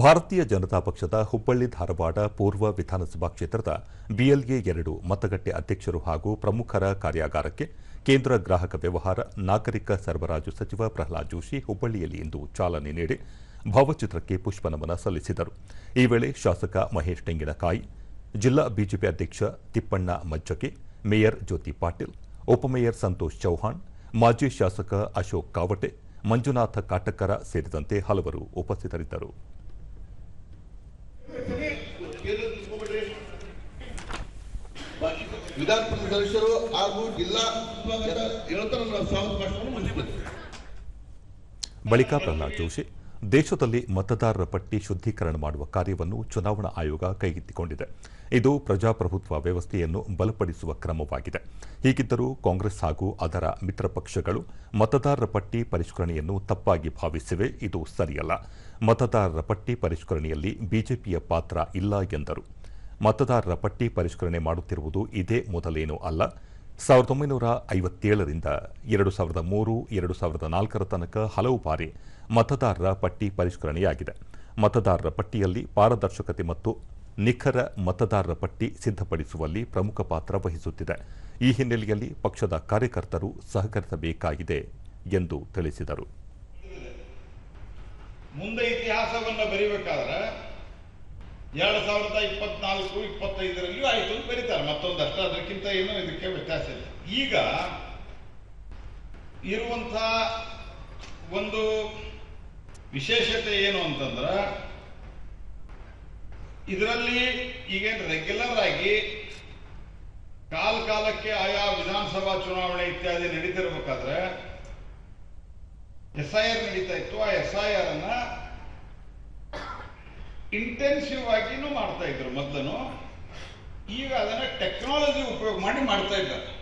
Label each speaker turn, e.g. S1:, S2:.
S1: ಭಾರತೀಯ ಜನತಾ ಪಕ್ಷದ ಹುಬ್ಬಳ್ಳಿ ಧಾರವಾಡ ಪೂರ್ವ ವಿಧಾನಸಭಾ ಕ್ಷೇತ್ರದ ಬಿಎಲ್ಎ ಎರಡು ಮತಗಟ್ಟೆ ಅಧ್ಯಕ್ಷರು ಹಾಗೂ ಪ್ರಮುಖರ ಕಾರ್ಯಾಗಾರಕ್ಕೆ ಕೇಂದ್ರ ಗ್ರಾಹಕ ವ್ಯವಹಾರ, ನಾಗರಿಕ ಸರಬರಾಜು ಸಚಿವ ಪ್ರಹ್ಲಾದ್ ಜೋಶಿ ಹುಬ್ಬಳ್ಳಿಯಲ್ಲಿ ಇಂದು ಚಾಲನೆ ನೀಡಿ ಭಾವಚಿತ್ರಕ್ಕೆ ಪುಷ್ಪನಮನ ಸಲ್ಲಿಸಿದರು. ಈ ವೇಳೆ ಶಾಸಕ ಮಹೇಶ್ ತೆಂಗಿನಕಾಯಿ, ಜಿಲ್ಲಾ ಬಿಜೆಪಿ ಅಧ್ಯಕ್ಷ ತಿಪ್ಪಣ್ಣ ಮಜ್ಜಗೆ ಮೇಯರ್ ಜ್ಯೋತಿ ಪಾಟೀಲ್, ಉಪಮೇಯರ್ ಸಂತೋಷ್ ಚೌಹಾಣ್, ಮಾಜಿ ಶಾಸಕ ಅಶೋಕ್ ಕಾವಟೆ, ಮಂಜುನಾಥ ಕಾಟಕರ ಸೇರಿದಂತೆ ಹಲವರು ಉಪಸ್ಥಿತರಿದ್ದರು.
S2: ವಿಧಾನ ಸದಸ್ಯರು ಹಾಗೂ ಜಿಲ್ಲಾ
S1: ಬಳಿಕ ಪ್ರಹ್ಲಾದ್ ಜೋಶಿ, ದೇಶದಲ್ಲಿ ಮತದಾರರ ಪಟ್ಟಿ ಶುದ್ಧೀಕರಣ ಮಾಡುವ ಕಾರ್ಯವನ್ನು ಚುನಾವಣಾ ಆಯೋಗ ಕೈಗೆತ್ತಿಕೊಂಡಿದೆ. ಇದು ಪ್ರಜಾಪ್ರಭುತ್ವ ವ್ಯವಸ್ಥೆಯನ್ನು ಬಲಪಡಿಸುವ ಕ್ರಮವಾಗಿದೆ. ಹೀಗಿದ್ದರೂ ಕಾಂಗ್ರೆಸ್ ಹಾಗೂ ಅದರ ಮಿತ್ರ ಪಕ್ಷಗಳು ಮತದಾರರ ಪಟ್ಟಿ ಪರಿಷ್ಕರಣೆಯನ್ನು ತಪ್ಪಾಗಿ ಭಾವಿಸಿವೆ. ಇದು ಸರಿಯಲ್ಲ. ಮತದಾರರ ಪಟ್ಟಿ ಪರಿಷ್ಕರಣೆಯಲ್ಲಿ ಬಿಜೆಪಿಯ ಪಾತ್ರ ಇಲ್ಲ ಎಂದರು. ಮತದಾರರ ಪಟ್ಟಿ ಪರಿಷ್ಕರಣೆ ಮಾಡುತ್ತಿರುವುದು ಇದೇ ಮೊದಲೇನೂ ಅಲ್ಲ. ಸಾವಿರದ ಒಂಬೈನೂರ ಐವತ್ತೇಳರಿಂದ ಎರಡು ಸಾವಿರದ ಮೂರು, ಎರಡು ಸಾವಿರದ ನಾಲ್ಕರ ತನಕ ಹಲವು ಬಾರಿ ಮತದಾರರ ಪಟ್ಟಿ ಪರಿಷ್ಕರಣೆಯಾಗಿದೆ. ಮತದಾರರ ಪಟ್ಟಿಯಲ್ಲಿ ಪಾರದರ್ಶಕತೆ ಮತ್ತು ನಿಖರ ಮತದಾರರ ಪಟ್ಟಿ ಸಿದ್ಧಪಡಿಸುವಲ್ಲಿ ಪ್ರಮುಖ ಪಾತ್ರ ವಹಿಸುತ್ತಿದೆ. ಈ ಹಿನ್ನೆಲೆಯಲ್ಲಿ ಪಕ್ಷದ ಕಾರ್ಯಕರ್ತರು ಸಹಕರಿಸಬೇಕಾಗಿದೆ ಎಂದು ತಿಳಿಸಿದರು.
S3: ಮುಂದೆ ಇತಿಹಾಸವನ್ನು ಬರಿಬೇಕಾದ್ರೆ ಎರಡ್ ಸಾವಿರದ ಇಪ್ಪತ್ನಾಲ್ಕು, ಇಪ್ಪತ್ತೈದರಲ್ಲಿಯೂ ಆಯಿತು ಅಂತ ಬರೀತಾರೆ. ಮತ್ತೊಂದಷ್ಟು ಅದಕ್ಕಿಂತ ಏನು ಇದಕ್ಕೆ ವ್ಯತ್ಯಾಸ ಇಲ್ಲ. ಈಗ ಇರುವಂಥ ಒಂದು ವಿಶೇಷತೆ ಏನು ಅಂತಂದ್ರ, ಇದರಲ್ಲಿ ಈಗೇನು ರೆಗ್ಯುಲರ್ ಆಗಿ ಕಾಲ ಕಾಲಕ್ಕೆ ಆಯಾ ವಿಧಾನಸಭಾ ಚುನಾವಣೆ ಇತ್ಯಾದಿ ನಡೀತಿರ್ಬೇಕಾದ್ರೆ, ಎಸ್ ಐ ಆರ್ ನಡೀತಾ ಇತ್ತು. ಆ ಎಸ್ ಐ ಅನ್ನ ಇಂಟೆನ್ಸಿವ್ ಆಗಿನೂ ಮಾಡ್ತಾ ಇದ್ರು ಮೊದಲು ಈಗ ಅದನ್ನ ಟೆಕ್ನಾಲಜಿ ಉಪಯೋಗ ಮಾಡಿ ಮಾಡ್ತಾ ಇದ್ದಾರೆ.